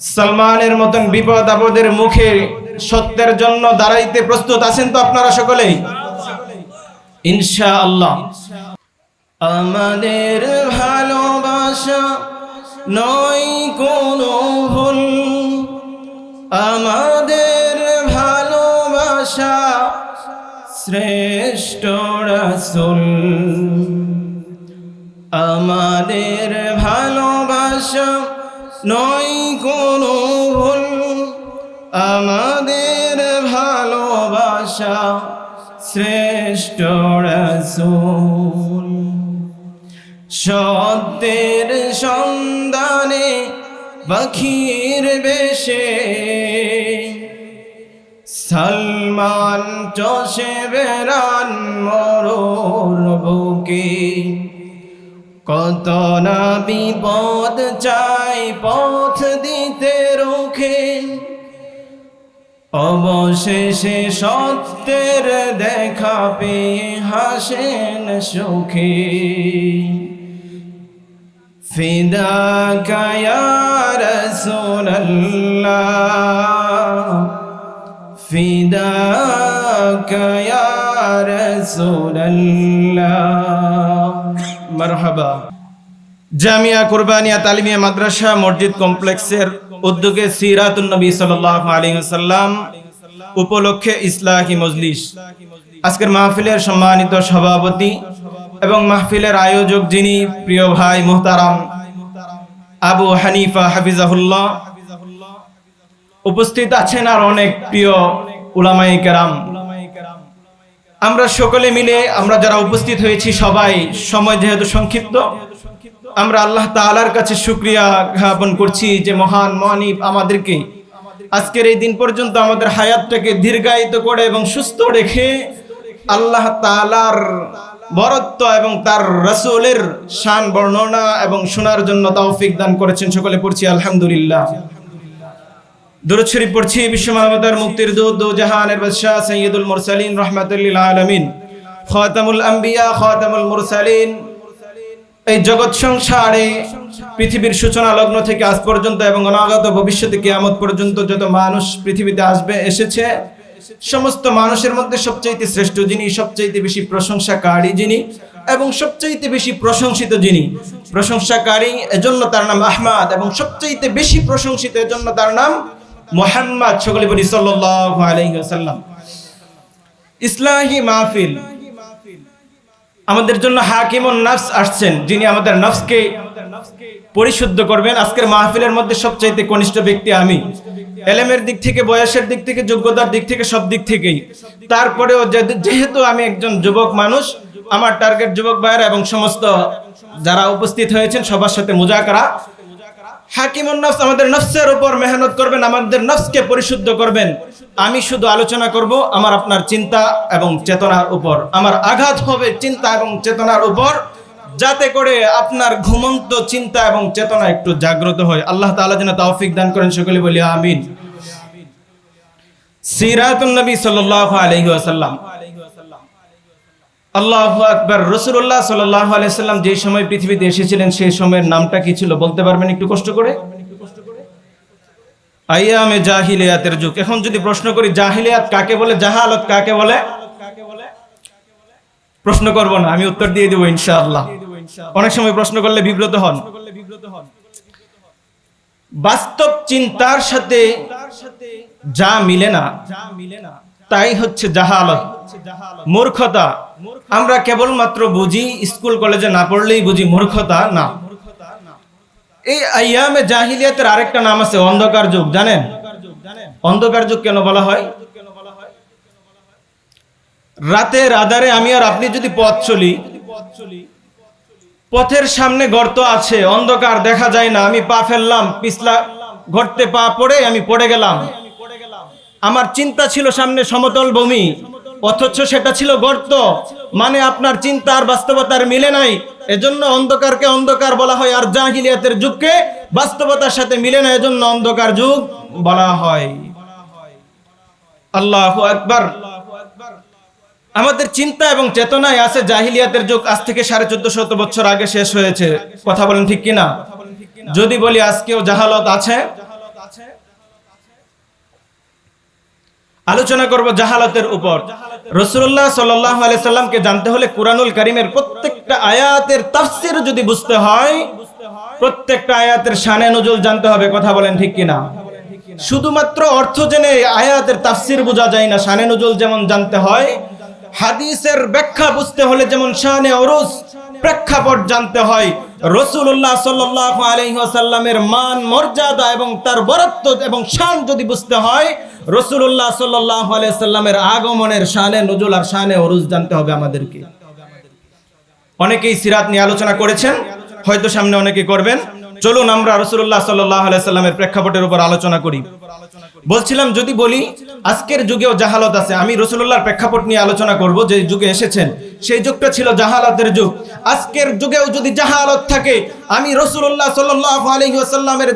সালমানের মতন বিপদ আপদের মুখে সত্যের জন্য দাঁড়াইতে প্রস্তুত আছেন তো আপনারা সকলেই? ইনশা আল্লাহ আমাদের ভালোবাসা নয় কোনো ভুল। আমাদের ভালোবাসা শ্রেষ্ঠ রাসূল। আমাদের ভালোবাসা নয় শ্রেষ্ঠ রাসূল। সত্যের সন্ধানে পাখির বেশে সলমান চষে বেড়ান মরুর বুকে। কত না বিপদ চাই পথ দিতে রুখে। অবশেষে সত্যের দেখা পেয়ে হাসেন সুখে। ফিদা কায়ার সোনাল্লা ফিদা কায়ার সোনাল্লা মারহাবা। জামিয়া কুরবানিয়া তালিমিয়া মাদ্রাসা মসজিদ কমপ্লেক্সের উদ্যোগে সিরাতুন নবী সাল্লাল্লাহু আলাইহি ওয়াসাল্লাম উপলক্ষে ইসলাহি মজলিস। আজকের মাহফিলের সম্মানিত সভাপতি এবং মাহফিলের আয়োজক যিনি, প্রিয় ভাই মুহতারাম আবু হানিফা হাফিজাহুল্লাহ, উপস্থিত আছেন আর অনেক প্রিয় উলামাই কেরাম। আমরা সকলে মিলে, আমরা যারা উপস্থিত হয়েছি সবাই, সময় যেহেতু সংক্ষিপ্ত আমরা আল্লাহ তালার কাছে শুক্রিয়া জ্ঞাপন করছি যে মহান মহানিব আমাদেরকে আজকের এই দিন পর্যন্ত আমাদের হায়াতটাকে দীর্ঘায়িত করে এবং সুস্থ রেখে আল্লাহ তালার বরত্ব এবং তার রসুলের শান বর্ণনা এবং শোনার জন্য তৌফিক দান করেছেন সকলে পড়ছি আলহামদুলিল্লাহ। দুরুদ শরীফ পড়ছি বিশ্ব মানবতার মুক্তির দূত দো জাহানের বাদশাহ সৈয়দুল মুরসালিন রহমাতুল্লিল আলামিন। খাতামুল আম্বিয়া, খাতামুল মুরসালিন। এই জগৎ সংসারে পৃথিবীর সূচনা লগ্ন থেকে আজ পর্যন্ত এবং অনাগত ভবিষ্যতে কিয়ামত পর্যন্ত যত মানুষ পৃথিবীতে আসবে, এসেছে, সমস্ত মানুষের মধ্যে সবচাইতে শ্রেষ্ঠ যিনি, সবচাইতে বেশি প্রশংসাকারী যিনি এবং সবচাইতে বেশি প্রশংসিত যিনি। প্রশংসাকারী এজন্য তার নাম আহমাদ এবং সবচাইতে বেশি প্রশংসিত এজন্য তার নাম মোহাম্মদ, সকলে বলি ওয়াসাল্লাম। ইসলাহি মাহফিল আমাদের জন্য হাকিমুন নার্স আসছেন, যিনি আমাদের নফসকে পরিশুদ্ধ করবেন। আজকের মাহফিলের মধ্যে সবচাইতে কনিষ্ঠ ব্যক্তি আমি। এলেমের দিক থেকে, বয়সের দিক থেকে, যোগ্যতার দিক থেকে, সব দিক থেকেই। তারপরেও যেহেতু আমি একজন যুবক মানুষ, আমার টার্গেট যুবক ভাইয়েরা এবং সমস্ত যারা উপস্থিত হয়েছেন, সবার সাথে মুজাকারা। হাকিমুন নফস আমাদের নফসের উপর মেহনত করবেন, আমাদের নফসকে পরিশুদ্ধ করবেন। আমি শুধু আলোচনা করব আমার আপনার চিন্তা এবং চেতনার উপর। আমার আঘাত হবে চিন্তা এবং চেতনার উপর, যাতে করে আপনার ঘুমন্ত চিন্তা এবং চেতনা একটু জাগ্রত হয়। আল্লাহ তাআলা যেন তৌফিক দান করেন, সকলে বলি আমিন। সিরাতুন নবী সাল্লাল্লাহু আলাইহি ওয়াসাল্লাম। আল্লাহু আকবার আলাইহি সাল্লাম যে সময় পৃথিবীতে এসেছিলেন, সেই সময়ের নামটা কি ছিল? বলতে পারবেন একটু কষ্ট করে? আইয়ামে জাহিলিয়াতের যুগ। এখন যদি প্রশ্ন করি, জাহিলিয়াত কাকে বলে, জাহালত কাকে বলে? প্রশ্ন করব না, আমি উত্তর দিয়ে দেবো ইনশাআল্লাহ। অনেক সময় প্রশ্ন করলে বিব্রত হন। বাস্তব চিন্তার সাথে যা মিলে না যা মিলে না তাই হচ্ছে জাহালত। মূর্খতা। আমরা কেবলমাত্র বুঝি স্কুল, কলেজে না পড়লেই বুঝি মূর্খতা না। এই আইয়ামে জাহিলিয়াতের আরেকটা নাম আছে অন্ধকার যুগ, জানেন? অন্ধকার যুগ কেন বলা হয়? রাতে রাদারে আমি আর আপনি যদি পথ চলি, পথের সামনে গর্ত আছে, অন্ধকার দেখা যায় না, আমি পা ফেললাম, পিছলা গর্তে পা পড়ে আমি পড়ে গেলাম। আমার চিন্তা ছিল সামনে সমতল ভূমি, অথচ সেটা ছিল গর্ত। মানে আপনার চিন্তা আর বাস্তবতার মিলে নাই। এজন্য অন্ধকারকে অন্ধকার বলা হয় আর জাহিলিয়াতের যুগকে বাস্তবতার সাথে মিলে না। এজন্য অন্ধকার যুগ বলা হয়। আল্লাহ আকবার। আমাদের চিন্তা এবং চেতনায় আছে জাহিলিয়াতের যুগ। আজ থেকে সাড়ে চোদ্দ শত বছর আগে শেষ হয়েছে। কথা বলেন ঠিক কিনা? যদি বলি আজকেও জাহালত আছে আলোচনা করব জাহালাতের উপর। রসুল্লাহ সাল্লামকে জানতে হলে কুরআনুল কারিমের প্রত্যেকটা আয়াতের তাফসির যদি বুঝতে হয়, প্রত্যেকটা আয়াতের শানে নজুল জানতে হবে, কথা বলেন ঠিক কিনা? শুধুমাত্র অর্থ জেনে আয়াতের তাফসির বোঝা যায় না, শানে নজুল যেমন জানতে হয়, হাদিসের ব্যাখ্যা বুঝতে হলে যেমন শানে অরুস প্রেক্ষাপট জানতে হয় রসুল্লাহ সাল্লাহ আলহিহাসাল্লামের মান, মর্যাদা এবং তার বরত্ব এবং শান যদি বুঝতে হয়, রসুল্লাহ সাল্লাহ আলাইসাল্লামের আগমনের শানে, নজুল আর শানে অরুজ জানতে হবে আমাদেরকে। অনেকেই সিরাত নিয়ে আলোচনা করেছেন, হয়তো সামনে অনেকে করবেন। চলুন আমরা রসুল্লাহ সাল্লাহ আলাইসাল্লামের প্রেক্ষাপটের উপর আলোচনা করি। বলছিলাম, যদি বলি, আজকের যুগেও জাহালত আছে। আমি রসুল্লাহর প্রেক্ষাপট নিয়ে আলোচনা করব, যে যুগে এসেছেন। সেই যুগটা ছিল জাহালাতের যুগ। আজকের যুগেও যদি জাহালত থাকে, আমি রসুল্লাহ সাল্লাহ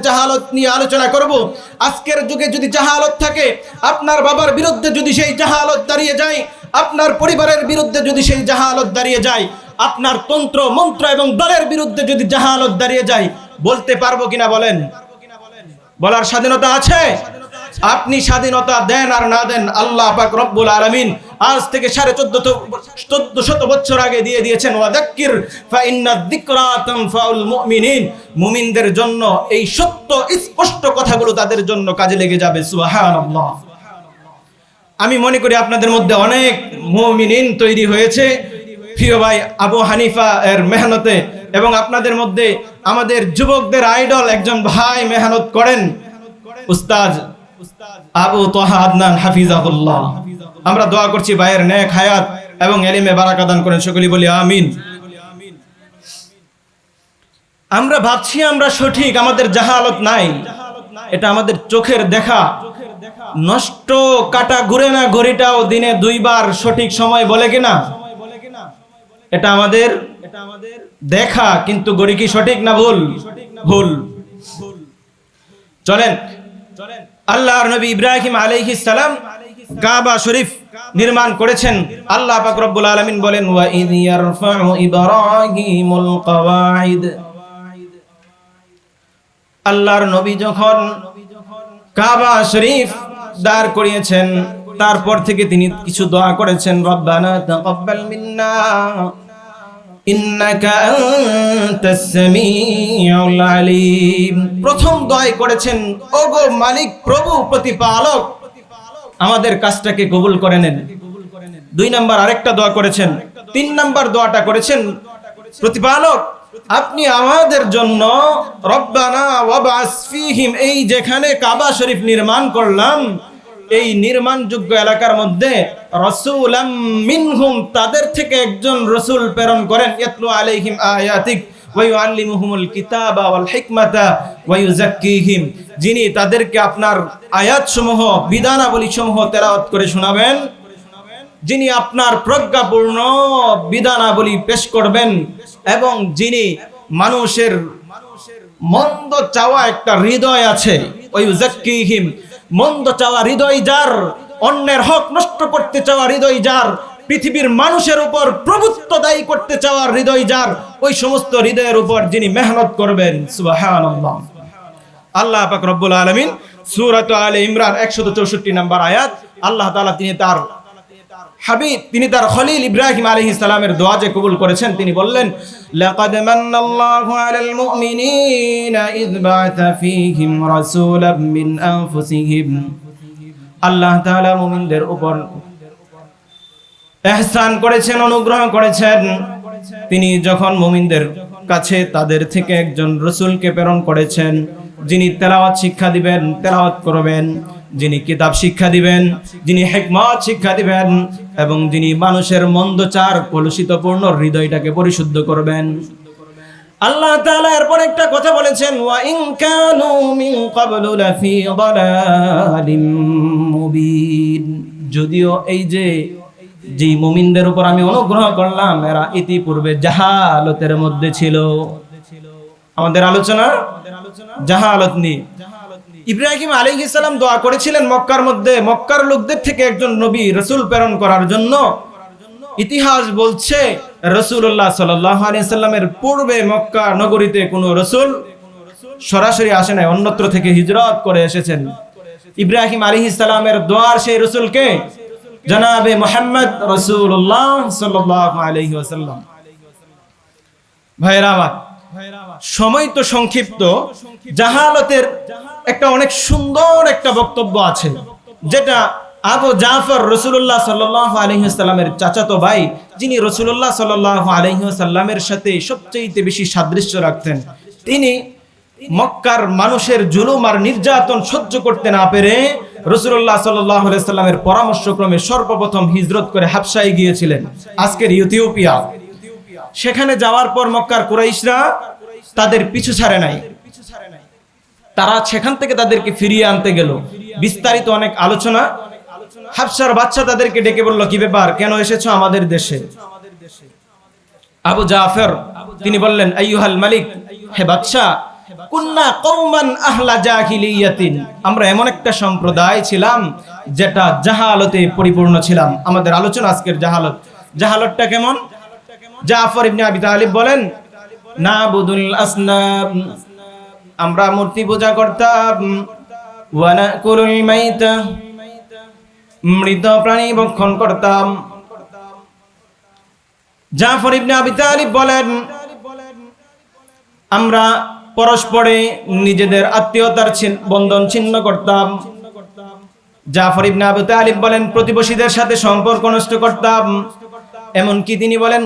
জাহালত নিয়ে আলোচনা করব। আজকের যুগে যদি জাহালত থাকে, আপনার বাবার বিরুদ্ধে যদি সেই জাহালত দাঁড়িয়ে যায়, আপনার পরিবারের বিরুদ্ধে যদি সেই জাহালত দাঁড়িয়ে যায়, আপনার তন্ত্র, মন্ত্র এবং দলের বিরুদ্ধে যদি জাহালত দাঁড়িয়ে যায়, বলতে পারব কিনা বলেন? বলার স্বাধীনতা আছে? আপনি স্বাধীনতা দেন আর না দেন আল্লাহ পাক রব্বুল আলামিন আজ থেকে সাড়ে চোদ্দ চোদ্দ শত বছর আগে দিয়ে দিয়েছেন ওয়াদাক্কির মুমিনিন। মুমিনদের জন্য এই সত্য, স্পষ্ট কথাগুলো তাদের জন্য কাজে লেগে যাবে, সুবহানাল্লাহ। আমি মনে করি আপনাদের মধ্যে অনেক মুমিনিন তৈরি হয়েছে। প্রিয় ভাই আবু হানিফা এর মেহনতে এবং আপনাদের মধ্যে আমাদের যুবকদের আইডল একজন ভাই মেহনত করেন, উস্তাদ আবু তোহা আদনান হাফিজাহুল্লাহ। আমরা দোয়া করছি ভাইয়ের নেক হায়াত এবং এলিমে বারাকা দান করেন, সকলেই বলি আমিন। আমরা ভাবছি আমরা সঠিক, আমাদের জাহালত নাই। এটা আমাদের চোখের দেখা। নষ্ট কাটা ঘুরে না ঘড়িটাও দিনে দুইবার সঠিক সময় বলে কিনা? এটা আমাদের এটা আমাদের দেখা, কিন্তু গড়ি কি সঠিক না ভুল? ভুল। চলেন চলেন। আল্লাহর নবী ইব্রাহিম আলাইহিস সালাম কাবা শরীফ নির্মাণ করেছেন। আল্লাহ পাক রব্বুল আলামিন বলেন, ওয়া ইয ইয়ারফাউ ইব্রাহিমুল আল্লাহর নবী যখন কাবা শরীফ দাঁড় করিয়েছেন, তারপর থেকে তিনি কিছু দোয়া করেছেন, রব্বানা তাকাব্বাল মিন্না। ইন্নাকা আনতাস প্রথম দোয়াই করেছেন, ওগো মালিক, প্রভু প্রতিপালক, আমাদের কাজটাকে কবুল করে নেন। দুই নাম্বার আরেকটা দোয়া করেছেন, তিন নাম্বার দোয়াটা করেছেন, প্রতিপালক, আপনি আমাদের জন্য রব্বানা ওয়াবাস ফীহিম, এই যেখানে কাবা শরীফ নির্মাণ করলাম এই নির্মাণযোগ্য এলাকার মধ্যে রসুলাম মিনহুম, তাদের থেকে একজন রসুল প্রেরণ করেন। যিনি তাদেরকে আপনার আয়াতসমূহ, বিধানাবলীসমূহ তেলাওয়াত করে শোনাবেন। যিনি আপনার প্রজ্ঞাপূর্ণ বিধানাবলী পেশ করবেন এবং যিনি মানুষের মন্দ চাওয়া একটা হৃদয় আছে ওই জাক্কিহিম মন্দ চাওয়া হৃদয় যার, অন্যের হক নষ্ট করতে চাওয়া হৃদয় যার, পৃথিবীর মানুষের উপর প্রভুত্ব দায়ী করতে চাওয়ার হৃদয় যার, ওই সমস্ত হৃদয়ের উপর যিনি মেহনত করবেন আল্লাহ পাক রব্বুল আলামিন সুরাত আলে ইমরান 164 নম্বর আয়াত, আল্লাহ তাআলা তিনি তার হাবিব, তিনি তার খলিল ইব্রাহিম আলাইহিস সালামের দোয়া যে কবুল করেছেন, তিনি বললেন আল্লাহ মুমিনদের উপর এহসান করেছেন, অনুগ্রহ করেছেন। তিনি যখন মুমিনদের কাছে তাদের থেকে একজন রসুলকে প্রেরণ করেছেন, যিনি তেলাওয়াত শিক্ষা দিবেন, তেলাওয়াত করবেন যিনি কিতাব শিক্ষা দিবেন যিনি হেকমত শিক্ষা দিবেন এবং যিনি মানুষের মন্দচার কলুষিতপূর্ণ হৃদয়টাকে পরিশুদ্ধ করবেন। আল্লাহ তাআলা এরপর একটা কথা বলেছেন ওয়া ইন কানু মিন ক্বাবলু লাফি দালালিম মুবিন। যদিও এই যে যে মুমিনদের উপর আমি অনুগ্রহ করলাম এরা ইতিপূর্বে জাহালতের মধ্যে ছিল। আমাদের আলোচনা জাহালত নিয়ে। ইব্রাহিম আলাইহিস সালাম দোয়া করেছিলেন মক্কার মধ্যে। মক্কার লোকদের থেকে একজন নবী রসুল প্রেরণ করার জন্য। ইতিহাস বলছে রসুল্লাহ সাল্লামের পূর্বে মক্কা নগরীতে কোনো রসুল সরাসরি আসে নাই, অন্যত্র থেকে হিজরত করে এসেছেন। ইব্রাহিম আলী ইসলামের দোয়ার সেই রসুলকে জনাবে মোহাম্মদ রসুল্লাহ সাল্লাহ আলহি ওসাল্লাম ভাইরা আমার সময় তো সংক্ষিপ্ত। জাহালতের একটা অনেক সুন্দর একটা বক্তব্য আছে, যেটা আবু জাফর রসুল্লাহ সাল্লাহ আলহিহাস্লামের চাচাতো ভাই, যিনি রসুল্লাহ সাল্লাহ আলহিহাস্লামের সাথে সবচেয়ে বেশি সাদৃশ্য রাখতেন, তিনি মক্কার মানুষের জুলুম আর নির্যাতন সহ্য করতে না পেরে রসুল্লাহ সাল্লাহ সাল্লামের পরামর্শক্রমে সর্বপ্রথম হিজরত করে হাবসায় গিয়েছিলেন, আজকের ইথিওপিয়া। সেখানে যাওয়ার পর মক্কার কুরাইশরা তাদের পিছু ছাড়ে নাই। তারা সেখান থেকে তাদেরকে ফিরিয়ে আনতে গেল। বিস্তারিত অনেক আলোচনা। হাফসার বাচ্চা তাদেরকে ডেকে বলল, কি ব্যাপার? কেন এসেছ আমাদের দেশে? আবু জাফর, তিনি বললেন, আইয়ুহাল মালিক, হে বাচ্চা আমরা এমন একটা সম্প্রদায় ছিলাম যেটা জাহালতে পরিপূর্ণ ছিলাম। আমাদের আলোচনা আজকের জাহালত। জাহালতটা কেমন? জাফর ইবনে আবি তালিব বলেন আমরা মূর্তি পূজা করতাম। মৃত প্রাণী করতাম। জাফর ইবনে আবি তালিব বলেন, আমরা পরস্পরে নিজেদের আত্মীয়তার বন্ধন ছিন্ন করতাম। জাফর ইবনে আবু তালিব বলেন, প্রতিবেশীদের সাথে সম্পর্ক নষ্ট করতাম। এমনকি তিনি বলেন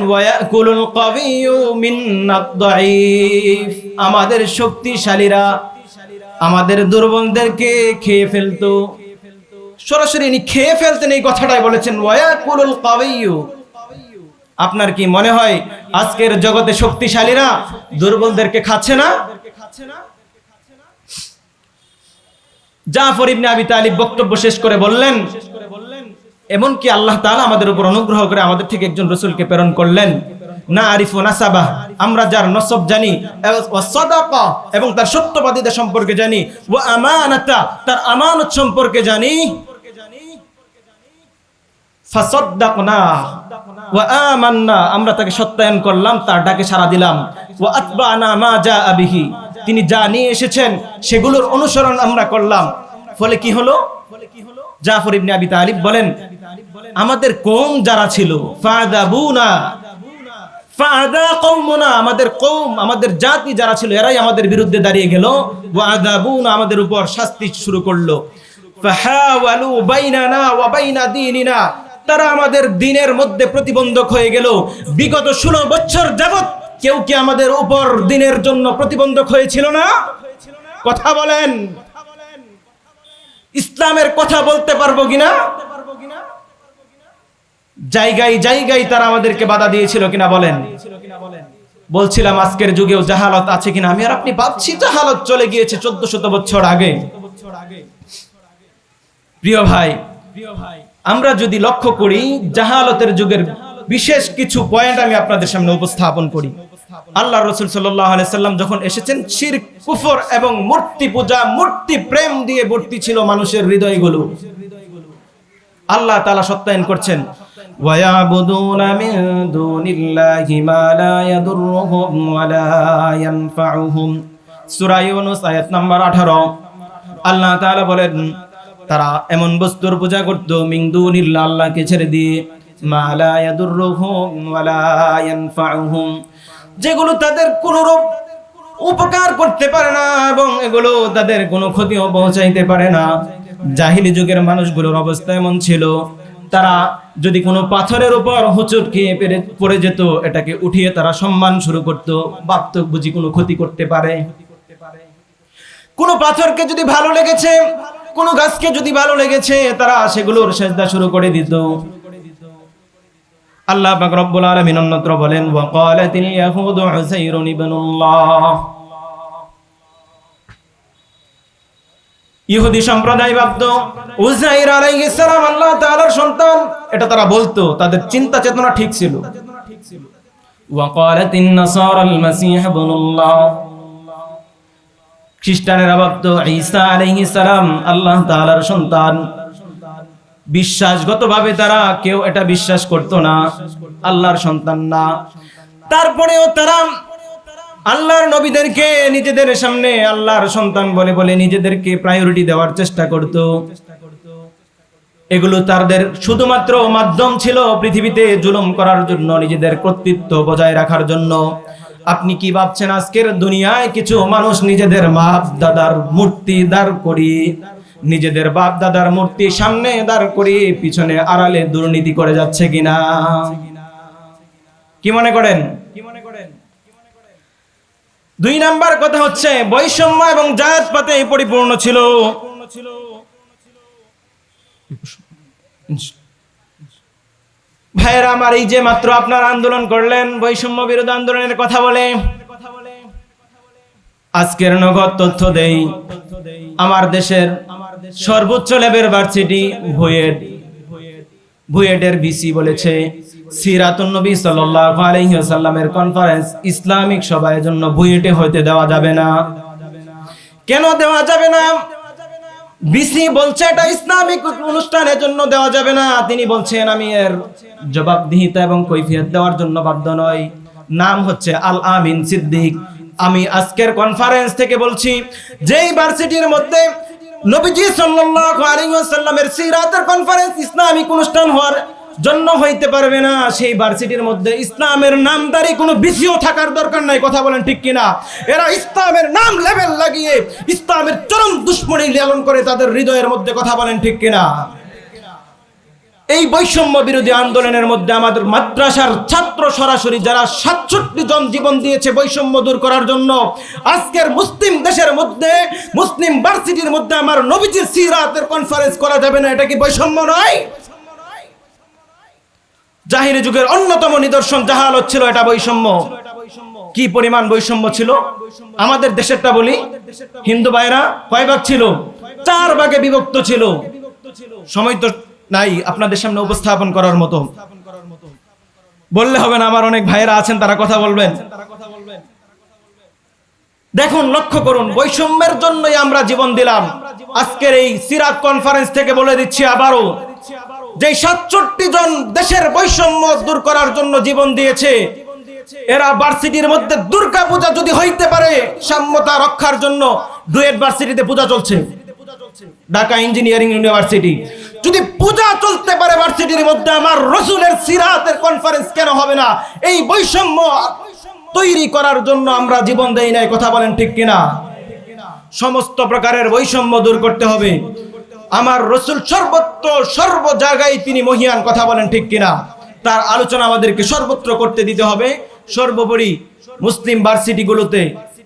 আমাদের শক্তিশালীরা আমাদের দুর্বলদেরকে খেয়ে ফেলতো। সরাসরি ইনি খেয়ে ফেলতেন এই কথাটাই বলেছেন ওয়াকুলুল কাবিয়ু। আপনার কি মনে হয় আজকের জগতে শক্তিশালীরা দুর্বলদেরকে খাচ্ছে না? জাফর ইবনে আবি তালিব বক্তব্য শেষ করে বললেন এমনকি আল্লাহ তাআলা আমাদের উপর অনুগ্রহ করে আমাদের থেকে একজন রসুলকে প্রেরণ করলেন। না আরিফু নাসাবা আমরা যার নসব জানি ও সদাকা, এবং তার সত্যবাদিতা সম্পর্কে জানি ও আমানাতা, তার আমানত সম্পর্কে জানি। আমরা তাকে সত্যায়ন করলাম, তার ডাকে সাড়া দিলাম। ওয়া আতবানা মা জাআ বিহি, তিনি যা নিয়ে এসেছেন, সেগুলোর অনুসরণ আমরা করলাম। ফলে কি হলো ফলে কি হলো? জাফর ইবনে আবি তালিব বলেন, আমাদের কৌম যারা ছিল ফাদাবুনা ফাদা কৌমনা আমাদের কৌম আমাদের জাতি যারা ছিল, এরাই আমাদের বিরুদ্ধে দাঁড়িয়ে গেল। ওয়াদাবুনা আমাদের উপর শাস্তি শুরু করল। ফাহাওয়ালু বাইনানা ওয়া বাইনা দীনিনা, তারা আমাদের দিনের মধ্যে প্রতিবন্ধক হয়ে গেল। বিগত ষোলো বছর যাবত কেউ কি আমাদের উপর দিনের জন্য প্রতিবন্ধক হয়েছিল না? কথা বলেন। ইসলামের কথা বলতে পারব কিনা? জায়গায় জায়গায় তারা আমাদেরকে বাধা দিয়েছিল কিনা বলেন? বলছিলাম, আজকের যুগেও জাহালত আছে কিনা? আমি আর আপনি ভাবছি জাহালত চলে গিয়েছে চোদ্দ শত বছর আগে। প্রিয় ভাই, আমরা যদি লক্ষ্য করি, জাহালতের যুগের বিশেষ কিছু পয়েন্ট আমি আপনাদের সামনে উপস্থাপন করি। আল্লাহ রসুল সাল্লাম যখন এসেছেন শির কুফর এবং মূর্তি পূজা মূর্তি প্রেম দিয়ে ভর্তি ছিল মানুষের হৃদয়গুলো আল্লাহ তালা সত্যায়ন করছেন ويعبدون من دون الله ما لا يضرهم ولا ينفعهم সূরা ইউনূস আয়াত নাম্বার 18 আল্লাহ তাআলা বলেন তারা এমন বস্তুর পূজা করত মিন দুনিল্লাহ আল্লাহকে ছেড়ে দিয়ে মা লা ইয়াদুররুহুম ওয়ালা ইয়ানফাউহুম যেগুলো তাদের কোনরূপ উপকার করতে পারে না এবং এগুলো তাদের কোনো ক্ষতিও পৌঁছাইতে পারে না। জাহিলি যুগের মানুষগুলোর অবস্থা এমন ছিল, তারা যদি কোনো পাথরের উপর হোঁচট খেয়ে পেরে, পড়ে যেত, এটাকে উঠিয়ে তারা সম্মান শুরু করত ভাবত বুঝি কোনো ক্ষতি করতে পারে। কোনো পাথরকে যদি ভালো লেগেছে, কোনো গাছকে যদি ভালো লেগেছে, তারা সেগুলোর সেজদা শুরু করে দিত। আল্লাহ পাক রব্বুল আলামিন অন্যত্র বলেন, ওয়া ক্বালাতিল ইয়াহুদু উযাইরুন ইবনুল্লাহ। ইহুদি সম্প্রদায় ভাবত উজাইর আলাইহিস সালাম, আল্লাহ তাআলার সন্তান, এটা তারা বলতো, তাদের চিন্তা চেতনা ঠিক ছিল। ওয়া ক্বালাতিন নাসারাল মাসীহ ইবনুল্লাহ। খ্রিস্টানেরা ভাবত, ঈসা আলাইহিস সালাম আল্লাহ তাআলার সন্তান। বিশ্বাসগতভাবে তারা কেউ এটা বিশ্বাস করত না, আল্লাহর সন্তান না। তারপরেও তারা আল্লাহর নবীদেরকে নিজেদের সামনে আল্লাহর সন্তান বলে বলে নিজেদেরকে প্রায়োরিটি দেওয়ার চেষ্টা করত। এগুলো তাদের শুধুমাত্র মাধ্যম ছিল পৃথিবীতে জুলুম করার জন্য, নিজেদের কর্তৃত্ব বজায় রাখার জন্য। আপনি কি ভাবছেন আজকের দুনিয়ায় কিছু মানুষ নিজেদের বাপ দাদার মূর্তি দাঁড় করিয়ে নিজেদের বাপ দাদার মূর্তি সামনে দাঁড় করিয়ে পিছনে আড়ালে দুর্নীতি করে যাচ্ছে কিনা? কি মনে করেন? করেন দুই নাম্বার কথা হচ্ছে, বৈষম্য এবং জায়াত পাতে পরিপূর্ণ ছিল। ভাইয়েরা, আমার এই যে মাত্র আপনার আন্দোলন করলেন, বৈষম্য বিরোধী আন্দোলনের কথা বলে, আজকের নগদ তথ্য দেই। আমার দেশের সর্বোচ্চ লেভেল ভার্সিটি ভুয়েট বুয়েটের ভিসি বলেছে। সিরাতুন নবী সাল্লাল্লাহু আলাইহি ওয়াসাল্লামের কনফারেন্স ইসলামিক সভার জন্য বুয়েটে হইতে দেওয়া যাবে না। কেন দেওয়া যাবে না? বিসি বলছে এটা ইসলামিক অনুষ্ঠানের জন্য দেওয়া যাবে না। তিনি বলছেন, আমি এর জবাবদিহিতা এবং কৈফিয়ত দেওয়ার জন্য বাধ্য নয় নাম হচ্ছে আল আমিন সিদ্দিক। আমি আজকের কনফারেন্স থেকে বলছি, যেই ভার্সিটির মধ্যে নবীজি সাল্লাল্লাহু আলাইহি ওয়াসাল্লামের সিরাতের কনফারেন্স ইসলামিক অনুষ্ঠান হওয়ার জন্য হইতে পারবে না। সেই ভার্সিটির মধ্যে ইসলামের নামদারি কোনো বিসিও থাকার দরকার নাই, কথা বলেন ঠিক কিনা? এরা ইসলামের নাম লেভেল লাগিয়ে ইসলামের চরম দুশ্মনী লালন করে তাদের হৃদয়ের মধ্যে কথা বলেন ঠিক কিনা? এই বৈষম্য বিরোধী আন্দোলনের মধ্যে আমাদের মাদ্রাসার ছাত্র সরাসরি যারা সাতষট্টি জন জীবন দিয়েছে বৈষম্য দূর করার জন্য, আজকের মুসলিম দেশের মধ্যে, মুসলিম ভার্সিটির মধ্যে আমার নবীজির সিরাতের কনফারেন্স করা যাবে না, এটা কি বৈষম্য নয়? জাহিরি যুগের অন্যতম নিদর্শন জাহালত ছিল, এটা বৈষম্য। কি পরিমাণ বৈষম্য ছিল? আমাদের দেশেরটা বলি, হিন্দু ভাইরা কয় ভাগ ছিল? চার ভাগে বিভক্ত ছিল। সময় তো নাই, আপনাদের সামনে উপস্থাপন করার মতো। বললে হবে না, আমার অনেক ভাইয়েরা আছেন, তারা কথা বলবেন। দেখুন, লক্ষ্য করুন, বৈষম্যের জন্যই আমরা জীবন দিলাম। আজকের এই সিরাত কনফারেন্স থেকে বলে দিচ্ছি আবারও যে সাতষট্টি জন দেশের বৈষম্য দূর করার জন্য জীবন দিয়েছে, এরা ভার্সিটির মধ্যে দুর্গা পূজা যদি হইতে পারে, সাম্যতা রক্ষার জন্য ডুয়েট ভার্সিটিতে পূজা চলছে। ঢাকা ইঞ্জিনিয়ারিং ইউনিভার্সিটি যদি পূজা চলতে পারে ভার্সিটির মধ্যে, আমার রসুলের সিরাতের কনফারেন্স কেন হবে না? এই বৈষম্য তৈরি করার জন্য আমরা জীবন দেই নাই, কথা বলেন ঠিক কিনা? সমস্ত প্রকারের বৈষম্য দূর করতে হবে। আমার রসুল সর্বত্র, সর্ব জায়গায় তিনি মহিয়ান, কথা বলেন ঠিক কিনা? তার আলোচনা আমাদেরকে সর্বত্র করতে দিতে হবে। সর্বোপরি মুসলিম ভার্সিটিগুলোতে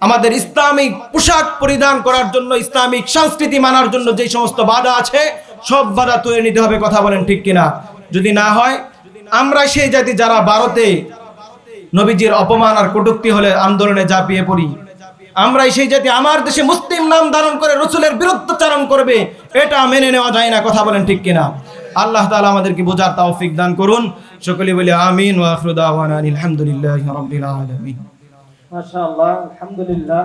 আমাদের ইসলামিক পোশাক পরিধান করার জন্য, ইসলামিক সংস্কৃতি মানার জন্য যে সমস্ত বাধা আছে সব বাধা তুলে নিতে হবে, কথা বলেন ঠিক কিনা? যদি না হয় আমরা সেই জাতি যারা ভারতে নবীজির অপমান আর কটুক্তি হলে আন্দোলনে ঝাঁপিয়ে পড়ি। আমরাই সেই জাতি আমার দেশে মুসলিম নাম ধারণ করে রসুলের বিরুদ্ধচারণ করবে, এটা মেনে নেওয়া যায় না, কথা বলেন ঠিক কিনা? আল্লাহ তালা আমাদেরকে বোঝার তৌফিক দান করুন। সকলে বলি আমিন আলহামদুলিল্লাহি আলহামদুলিল্লাহ।